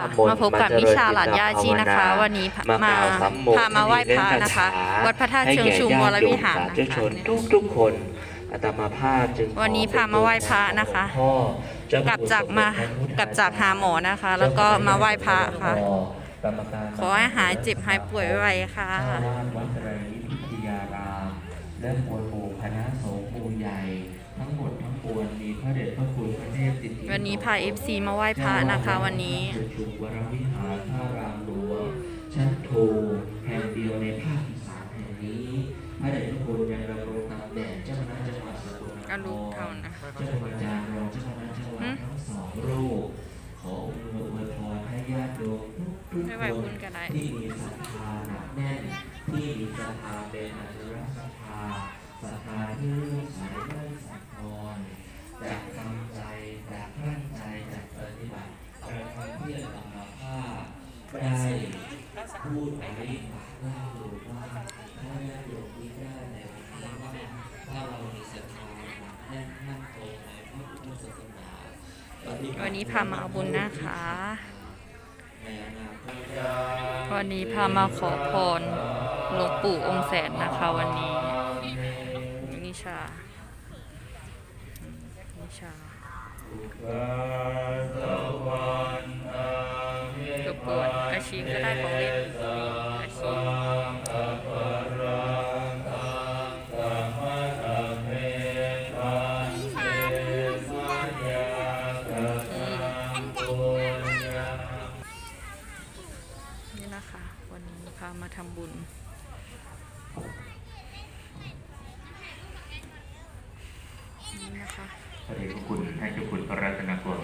ค่ะมาพบกับนิชาหลานยาชีนะคะ วันนี้มาพามาไหว้พระนะคะ วัดพระธาตุเชิงชุมวรวิหารให้แก่ญาติโยมสาธุชนะคะนทุกทุกๆคนอาตมาภาพจึงขอวันนี้พามาไหว้พระนะคะพ่อเจ้พระกลับจากมาคุณสมเด็จพระพุทธกลับจากหาหมอนะคะ แล้วก็มาไหว้พระค่ะกรรมการขอให้หายเจ็บหายป่วยไวๆค่ะเจ้าวาดวัดไตรมิตรพิทยารามและมวลหมู่คณะ วันนี้พา FC มาไหว้พระนะคะวันนี้จุชุมวรวิหารพระรามหลวงชั้นโทแห่งเดียวในภาคอีสานแห่งนี้พระเดชพระคุณยังดำรงตำแหน่งเจ้าคณะจังหวัดสกลนคก็รู้รเท่านะเจ้าพระอาจารย์รองเจ้าคณะจังหวัดทั้งสองรูปขอองค์อวยพรให้ญาติโยมทุกๆไม่ไหวคนคุณก็ได้ที่มีศรัทธาหนักแน่นที่มีศรัทธาเป็นอนุรักษ์ศรัทธาศรัทธาที่เลื่อมใสเลื่อมสังวรจากกำใจจากตั้งใจจากปฏิบัติกระทำเพื่อธรรมภาพได้ พูดไว้ฝากเล่าหรือว่าถ้าญาติโยมที่ได้ในวันนี้ว่าถ้าเรามีศรัทธาหนักแน่นมั่นคงในพระพุทธศาสนาปฏิบัติวันนี้พามาเอาบุญนะคะในอนาคตวันนี้พามาขอพรหลวงปู่องค์แสนนะคะวันนี้นิชานิชา ชีพก็ได้ของเล่นอาชีพนี่นะคะ วันนี้พามาทำบุญ นี่นะคะ พระเดชพระคุณให้เจ้าคุณพระรัตนกร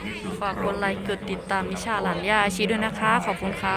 วิสุทธิ์ฝากกดไลค์กดติดตามนิชาหลานย่าอาชีด้วยนะคะ ขอบคุณค่ะ